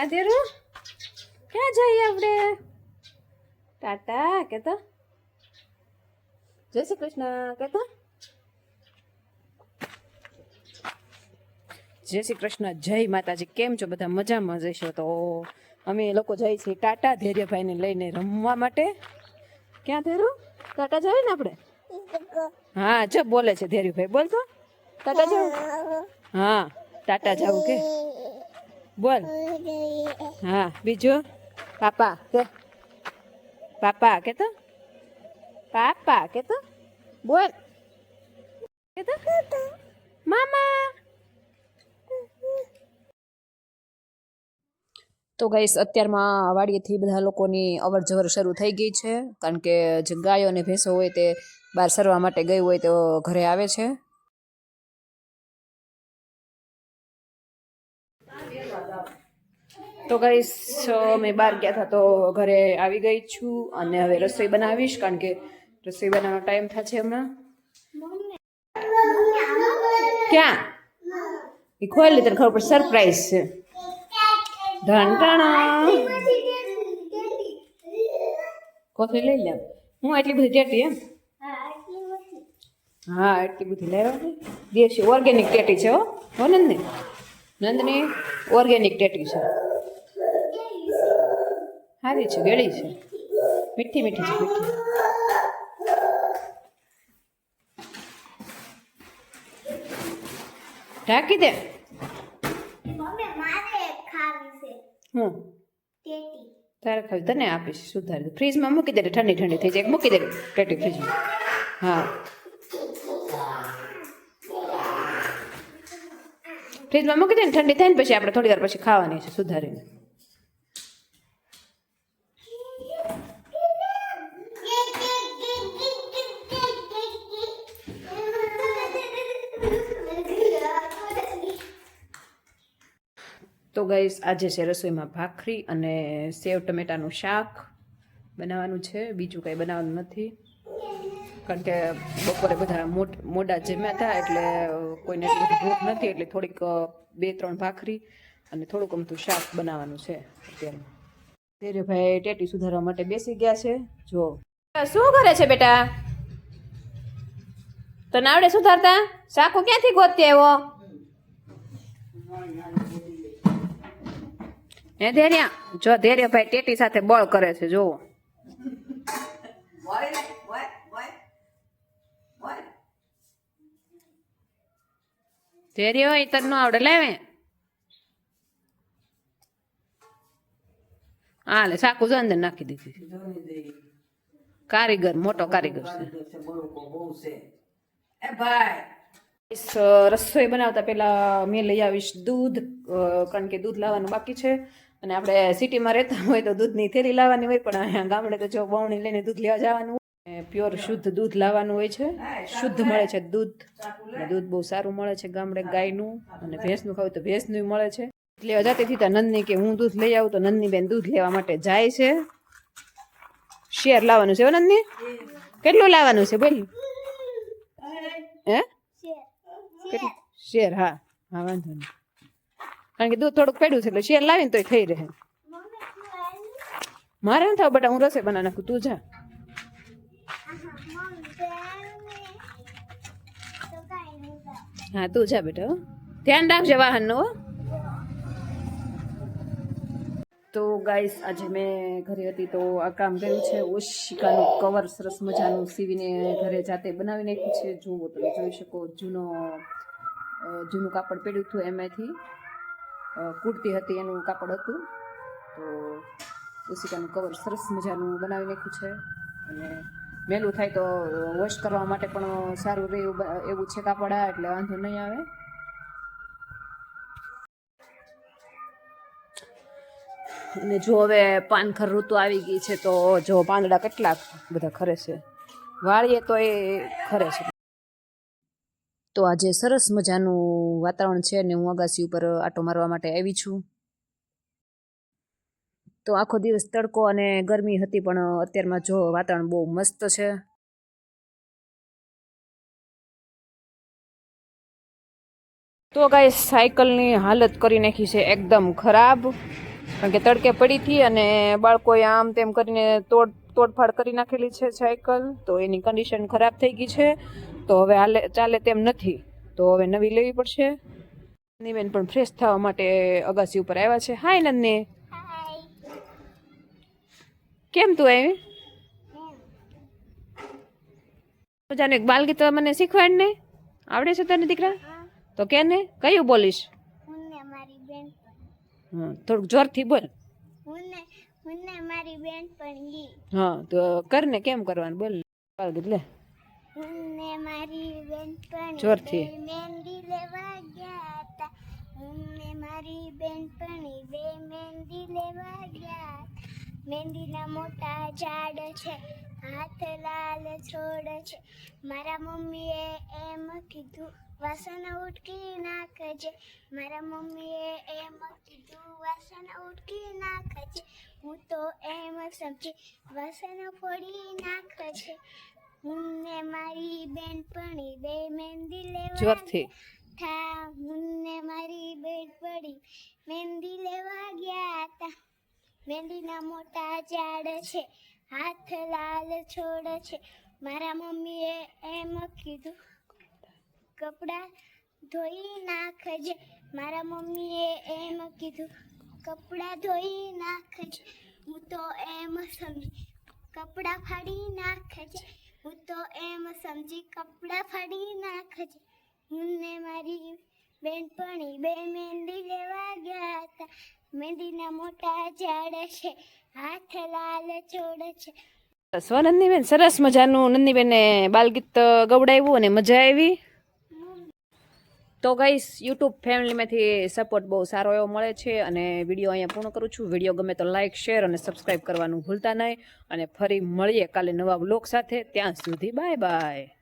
આધેરું ક્યાં જઈએ આપણે? ટાટા કેતો? જય શ્રી કૃષ્ણ કેતો? જય શ્રી કૃષ્ણ જય માતાજી કેમ છો બધા? મજામાં જઈશો તો? અમે લોકો જઈએ છીએ ટાટા ધૈર્યભાઈને લઈને રમવા માટે. ક્યાં ધેરુ ટાટા જઈએ ને આપણે? હા જો બોલે છે ધૈર્યભાઈ બોલ તો ટાટા જવું? હા. ટાટા જવું કે? બોલ. હા બીજું? પાપા કે? પાપા કે તો? પાપા કે તો? બોલ. કે તો? મામા. તો ગાઈસ અત્યારમાં વાડીએથી બધા લોકોની અવર જવર શરૂ થઈ ગઈ છે. કારણ કે જે ગાયો અને ભેંસો હોય તે બહાર સરવા માટે ગઈ હોય તો ઘરે આવે છે. તો ગાઈસ મેં બહાર ગયા હતા તો ઘરે આવી ગઈ છું અને હવે રસોઈ બનાવીશ કારણ કે રસોઈ બનાવવાનો ટાઈમ થશે હમણાં. ક્યાં? એ ખોલી તને ખબર પડે સરપ્રાઈઝ છે. ધન કોફી લઈ લે. હું એટલી બધી ટેટી એમ? હા એટલી બધી લેવા દેશી ઓર્ગેનિક ટેટી છે હો. નંદની નંદની ઓર્ગેનિક ટેટી છે. સારી છે ગળી છે. મીઠી મીઠી છે મીઠી. ઢાંકી દે. હું તારે ખાવી તને આપીશ સુધારી ફ્રીજમાં મૂકી દે ઠંડી ઠંડી થઈ જાય. મૂકી દે પેટી ફ્રીજમાં. હા. ફ્રીજમાં મૂકી દે ને ઠંડી થાય ને પછી આપણે થોડી વાર પછી ખાવાની છે સુધારીને. તો ગઈસ આજે છે રસોઈમાં ભાખરી અને સેવ ટમેટાનું શાક બનાવવાનું છે. બીજું કંઈ બનાવવાનું નથી. કારણ કે બપોરે બધા મોડા જમ્યા હતા એટલે કોઈને એટલી બધી ભૂખ નથી, એટલે થોડીક બે, ત્રણ ભાખરી અને થોડુંક અમથું શાક બનાવવાનું છે અત્યારે. ધીરેભાઈ ટેટી સુધારવા માટે બેસી ગયા છે. જો. શું કરે છે બેટા? તને આવડે સુધારતા? શાકો ક્યાંથી ગોતી આવ્યો? હે ધેર્યા જો ધૈર્યભાઈ ટેટી સાથે બળ કરે છે જોવો ધૈર્ય હોય તને ન આવડે. લેવે હા લે સાકુ જો અંદર નાખી દીધી કારીગર મોટો કારીગર છે. ઈસ, રસોઈ બનાવતા પેલા મેં લઈ આવીશ દૂધ કારણ કે દૂધ લાવવાનું બાકી છે. અને આપણે સિટીમાં રહેતા હોય તો દૂધની થેલી લાવવાની હોય પણ અહીંયા ગામડે તો જો બવણી લઈને દૂધ લેવા જવાનું પ્યોર શુદ્ધ દૂધ લાવવાનું હોય છે. શુદ્ધ મળે છે દૂધ. દૂધ બહુ સારું મળે છે ગામડે ગાયનું અને ભેંસનું ખાવું તો ભેંસનું મળે છે. દૂધ લેવા જતી હતી તો નંદની કે હું દૂધ લઈ આવું તો નંદની બેન દૂધ લેવા માટે જાય છે. શેર લાવવાનું છે નંદની? કેટલું લાવવાનું છે બોલ. હે? કેટલું? શેર હા. હા વાંધો નહીં. કારણ કે દૂધ થોડુંક પડ્યું છે એટલે શેર લાવીને તોય થઈ રહે. મારે નથી થાવ બટા હું રસોઈ બનાવી નાખું. તું જા. હા, તું જા બેટા ધ્યાન રાખજે વાહનનો તો ગાઈસ આજે મેં ઘરે હતી તો આ કામ કર્યું છે ઓશિકાનું કવર, સરસ મજાનું સીવીને ઘરે જાતે બનાવી નાખ્યું છે. જુઓ તમે, જોઈ શકો, જૂનો જૂનું કાપડ પડ્યું હતું એમાંથી કુર્તી હતી, એનું કાપડ હતું. તો ઉસિકાનું કવર સરસ મજાનું બનાવી નાખ્યું છે. અને મેલું થાય તો વોશ કરવા માટે પણ સારું રહે એવું છે કાપડ આ એટલે વાંધો નહીં આવે. અને જો હવે પાનખર ઋતુ આવી ગઈ છે, તો જો પાંદડા કેટલા બધા ખરે છે? વાળીએ તો એ ખરે છે. તો આજે સરસ મજાનું વાતાવરણ છે અને હું અગાસી ઉપર આટો મારવા માટે આવી છું. તો આખો દિવસ તડકો અને ગરમી હતી પણ અત્યારમાં જો વાતાવરણ બહુ મસ્ત છે. તો ગાય સાયકલની હાલત કરી નાખી છે એકદમ ખરાબ. કારણ કે તડકે પડી હતી અને બાળકોએ આમ તેમ કરીને તોડ તોડફાડ કરી નાખેલી છે સાયકલ. તો એની કન્ડિશન ખરાબ થઈ ગઈ છે. તો હવે હાલે ચાલે તેમ નથી. તો હવે નવી લેવી પડશે. બેન પણ ફ્રેશ થવા માટે અગાસી ઉપર આવ્યા છે. હાય નંદની. કેમ તું આવી? મજાનું એક બાલગીત મને શીખવાડ ને. આવડે છે તને દીકરા? તો કે ને કયું બોલીશ? થોડુંક જોરથી બોલ. હા તો કર ને કેમ કરવાનું? બોલ બાલગીત લે. હુંને મારી બેનપણી જોરથી. મહેંદી લેવા ગયા હતા. હુંને મારી બેનપણી બે મહેંદી લેવા ગયા. મહેંદીના મોટા ઝાડ છે હાથ લાલ છોડ છે. મારા મમ્મીએ એમ કીધું વાસણ ઉટકી નાખજે. મારા મમ્મીએ એમ કીધું વાસણ ઉટકી નાખજે. હું તો એમ સમજી વાસણ ફોડી નાખજે. હું મારી બેનપણી બે મહેંદી લેવા જોરથી. થા. હું ને મારી બેનપણી મહેંદી લેવા ગયા હતા મહેંદીના મોટા ઝાડ છે હાથ લાલ છોડ છે. મારા મમ્મીએ એમ કીધું કપડાં ધોઈ નાખજે. મારા મમ્મીએ એમ કીધું કપડાં ધોઈ નાખજે. હું તો એમ સમજી કપડાં ફાડી નાખજે. હું તો એમ સમજી કપડાં ફાડી નાખજે. હું ને મારી બેનપણી બે મહેંદી લેવા ગયા હતા. મહેંદીના મોટા ઝાડ છે, હાથ લાલ છોડ છે. સ્વનંદની બેન સરસ મજાનું નંદીબેને બાલગીત ગવડાવ્યું અને મજા આવી. તો ગાઈસ યુટ્યુબ ફેમિલીમાંથી સપોર્ટ બહુ સારો એવો મળે છે અને વીડિયો અહીંયા પૂર્ણ કરું છું. વીડિયો ગમે તો લાઇક શેર અને સબસ્ક્રાઈબ કરવાનું ભૂલતા નહીં. અને ફરી મળીએ કાલે નવા બ્લોગ સાથે. ત્યાં સુધી બાય બાય